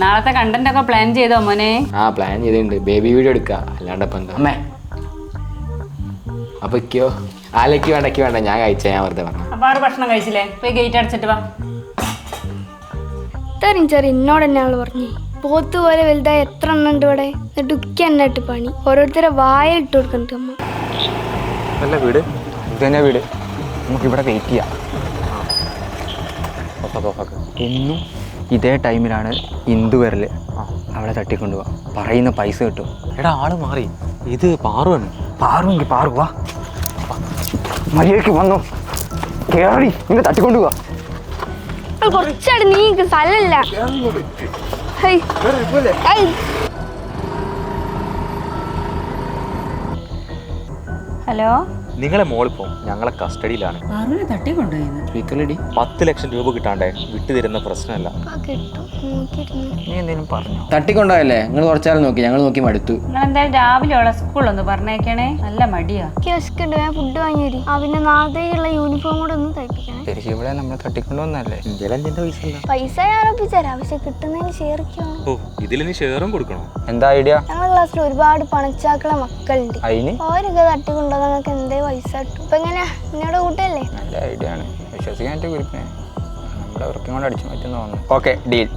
നാളത്തെ കണ്ടന്റ് ഒക്കെ പ്ലാൻ ചെയ്തോ മോനെ? ആ പ്ലാൻ ചെയ്തിട്ടുണ്ട്. ബേബി വീഡിയോ എടുക്കുക അല്ലാണ്ട് ഇപ്പം എന്താ? അമ്മേ. അപ്പൊ ഇക്കോ. ആലയ്ക്ക് വേണ്ട ഇക്ക് വേണ്ട. ഞാൻ കഴിച്ച ഞാൻ വെറുതെ പറഞ്ഞു അപ്പൊ ആറ് ഭക്ഷണം കഴിച്ചില്ലേ? പോയി ഗേറ്റ് അടച്ചിട്ട് വാ. തരും ചെറിയ എന്നോട് തന്നെ ആൾ പറഞ്ഞു. പോത്ത് പോലെ വലുതായി എത്ര എണ്ണം ഉണ്ട് ഇവിടെ? എന്നിട്ട് ഉക്കി പണി. ഓരോരുത്തരെ വായ ഇട്ട് കൊടുക്കുന്നുണ്ട് അമ്മ. നല്ല വീട്? ഇത് തന്നെ വീട്. നമുക്ക് ഇവിടെ വെയിറ്റ് ചെയ്യാം. എന്നും ഇതേ ടൈമിലാണ് ഇന്ദു വരൽ അവളെ തട്ടിക്കൊണ്ടുപോവാ പറയുന്ന പൈസ കിട്ടും. എടാ ആൾ മാറി. ഇത് പാറുവാണ് പാറുമെങ്കിൽ പാറുക മര്യാദയ്ക്ക് വന്നു. കേറി നിന്നെ തട്ടിക്കൊണ്ടുപോവാ നീ. ഹലോ? നിങ്ങളെ മോളിപ്പം ഞങ്ങളെ കസ്റ്റഡിയിലാണ്. സ്പീക്കറിലടി പത്ത് ലക്ഷം രൂപ കിട്ടാണ്ടേ വിട്ടുതരുന്ന പ്രശ്നമല്ല. ആ കിട്ടും. നോക്കിയിരുന്നു നീ പറഞ്ഞോ? തട്ടിക്കൊണ്ടോയല്ലേ? നിങ്ങൾ കുറച്ചാൽ നോക്കി. ഞങ്ങൾ നോക്കി മടുത്തു. നിങ്ങൾ എന്തായാലും രാവിലെ ഉള്ള സ്കൂളൊന്ന് പറഞ്ഞേക്കണേ. നല്ല മടിയാ. കിയോസ്കുണ്ട് ഞാൻ ഫുഡ് വാങ്ങി തരും ആ പിന്നെ നാളത്തേക്കുള്ള യൂണിഫോം കൂടെ ഒന്ന് തയ്പ്പിക്കണേ. ശരിക്കും ഇവിടെ നമ്മളെ തട്ടിക്കൊണ്ടുവന്നല്ലേ ഇന്ത്യയിൽ അഞ്ചിന്റെ പൈസ ഇല്ല പൈസ ഞാൻ ഒപ്പിച്ചുതരാം പക്ഷെ കിട്ടുന്നതിന് ഷെയറിക്കണം. ഓ ഇതിൽ നീ ഷെയറും കൊടുക്കണോ? എന്താ ഐഡിയ? ഞങ്ങളുടെ ക്ലാസ്സിൽ ഒരുപാട് പണച്ചാക്കളെ മക്കളുണ്ട്. അതിന് ഓരൊക്കെ തട്ടിക്കൊണ്ടുവന്നാൽ ഇപ്പൊ കൂട്ടല്ലേ നല്ല ഐഡിയ ആണ്. വിശ്വസിക്കാൻ പറ്റിയ ഉറക്കം കൊണ്ട് അടിച്ചു തോന്നുന്നു. Okay deal